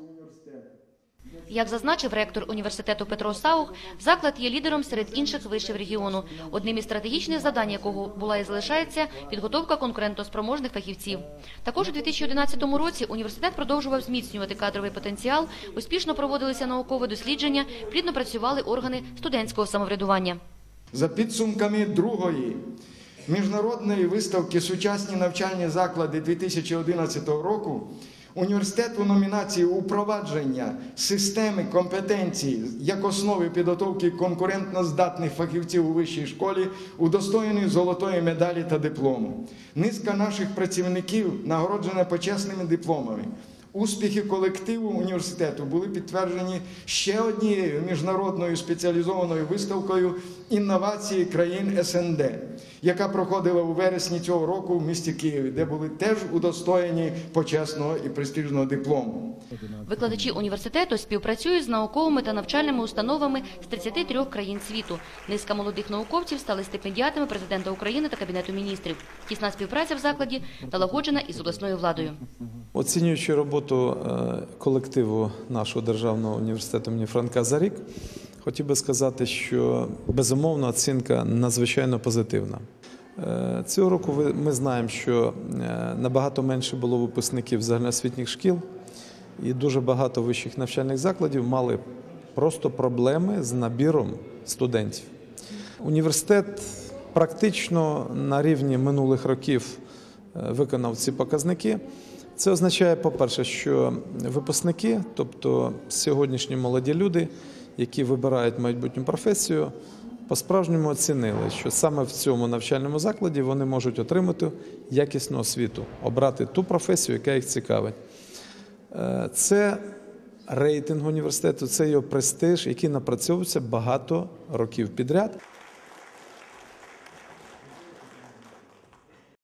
університету. Як зазначив ректор університету Петро Саух, заклад є лідером серед інших вишів регіону, одним із стратегічних завдань якого була і залишається підготовка конкурентоспроможних фахівців. Також у 2011 році університет продовжував зміцнювати кадровий потенціал, успішно проводилися наукові дослідження, плідно працювали органи студентського самоврядування. За підсумками другої міжнародної виставки Сучасні навчальні заклади 2011 року університет у номінації упровадження системи компетенцій як основи підготовки конкурентноздатних фахівців у вищій школі удостоєний золотої медалі та диплому. Низка наших працівників нагороджена почесними дипломами. Успіхи колективу університету були підтверджені ще однією міжнародною спеціалізованою виставкою інновації країн СНД, яка проходила у вересні цього року в місті Києві, де були теж удостоєні почесного і престижного диплому. Викладачі університету співпрацюють з науковими та навчальними установами з 33 країн світу. Низка молодих науковців стали стипендіатами президента України та Кабінету міністрів. Тісна співпраця в закладі налагоджена із обласною владою. Оцінюючи роботу е, колективу нашого державного університету імені Франка за рік, хотів би сказати, що безумовно оцінка надзвичайно позитивна. Е, Цього року ми знаємо, що е, набагато менше було випускників загальноосвітніх шкіл, і дуже багато вищих навчальних закладів мали просто проблеми з набіром студентів. Університет практично на рівні минулих років виконав ці показники. Це означає, по-перше, що випускники, тобто сьогоднішні молоді люди, які вибирають майбутню професію, по-справжньому оцінили, що саме в цьому навчальному закладі вони можуть отримати якісну освіту, обрати ту професію, яка їх цікавить. Е, Це рейтинг університету, це його престиж, який напрацьовується багато років підряд.